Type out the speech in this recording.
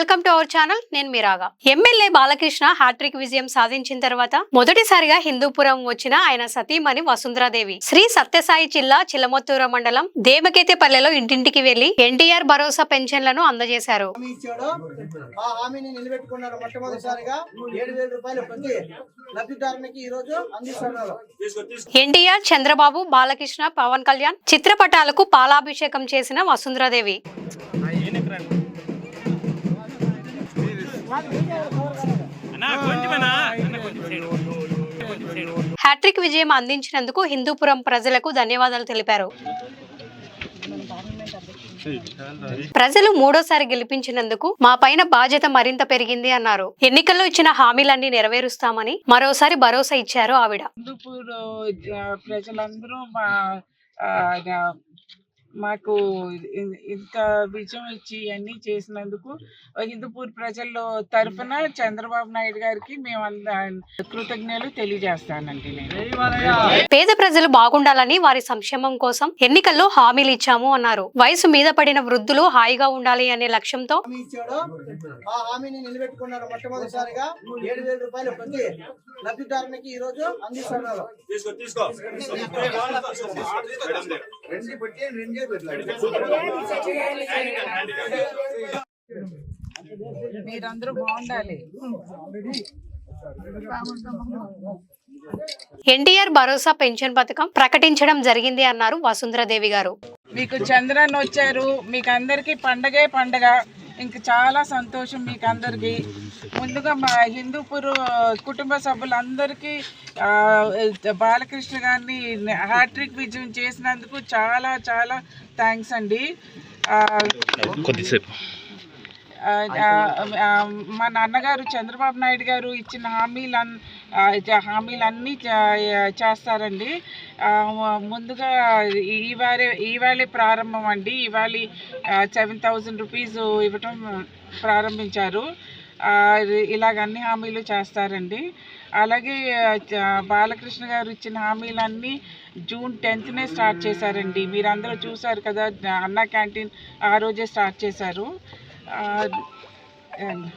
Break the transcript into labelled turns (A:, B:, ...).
A: Welcome to our channel నేను మీరాగా MLA Balakrishna hat trick విజయం సాధించిన తర్వాత మొదటిసారిగా హిందూపురం వచ్చిన ఆయన సతీమణి వసుంధరాదేవి. శ్రీ సత్యసాయి జిల్లా చిలమత్తూర మండలం దేవకేతేపల్లెలో ఇంటింటికి వెళ్ళి ఎన్టీఆర్ భరోసా పెన్షన్లను అందజేశారు. ఎన్టీఆర్ చంద్రబాబు బాలకృష్ణ పవన్ కళ్యాణ్ చిత్రపటాలకు పాలాభిషేకం చేసిన వసుంధరాదేవి. హ్యాట్రిక్ విజయం అందించినందుకు హిందూపురం ప్రజలకు ధన్యవాదాలు తెలిపారు. ప్రజలు మూడోసారి గెలిపించినందుకు మా పైన బాధ్యత మరింత పెరిగింది అన్నారు. ఎన్నికల్లో ఇచ్చిన హామీలన్నీ నెరవేరుస్తామని మరోసారి భరోసా ఇచ్చారు ఆవిడ.
B: ప్రజలందరూ మాకు ఇంత విజయం ఇచ్చి అన్ని చేసినందుకు హిందూపూర్ ప్రజల్లో తరఫున చంద్రబాబు నాయుడు గారికి మేము అంద- కృతజ్ఞతలు తెలియజేస్తానండి నేను.
A: పేద ప్రజలు బాగుండాలని వారి సంక్షేమం కోసం ఎన్నికల్లో హామీలు ఇచ్చాము అన్నారు. వయసు మీద పడిన వృద్ధులు హాయిగా ఉండాలి అనే లక్ష్యంతో
C: హామీ ఇచ్చాడో. ఆ హామీని నిలబెట్టుకున్నారు మొట్టమొదటిసారిగా ఏడు వేల రూపాయలు ప్రతి లబ్ధిదారునికి ఈ రోజు అందిస్తున్నారు
B: మీరందరూ బాగుండాలి.
A: ఎన్టీఆర్ భరోసా పెన్షన్ పథకం ప్రకటించడం జరిగింది అన్నారు వసుంధరాదేవి గారు.
B: మీకు చంద్రన్ వచ్చారు మీకు అందరికీ పండగే పండగ. ఇంక చాలా సంతోషం మీకు అందరికీ ముందుగా మా హిందూపూర్ కుటుంబ సభ్యులందరికీ బాలకృష్ణ గారిని హ్యాట్రిక్ విజయం చేసినందుకు చాలా చాలా థ్యాంక్స్ అండి.
D: కొద్దిసేపు.
B: మా నాన్నగారు చంద్రబాబు నాయుడు గారు ఇచ్చిన హామీలు హామీలన్నీ చేస్తారండి. ముందుగా ఈవారే ఈవేళే ప్రారంభం అండి. ఇవాళ సెవెన్ థౌజండ్ రూపీస్ ఇవ్వటం ప్రారంభించారు. ఇలాగ అన్ని హామీలు చేస్తారండి. అలాగే బాలకృష్ణ గారు ఇచ్చిన హామీలన్నీ జూన్ టెన్త్నే స్టార్ట్ చేశారండి. మీరందరూ చూసారు కదా అన్నా క్యాంటీన్ ఆ రోజే స్టార్ట్ చేశారు. and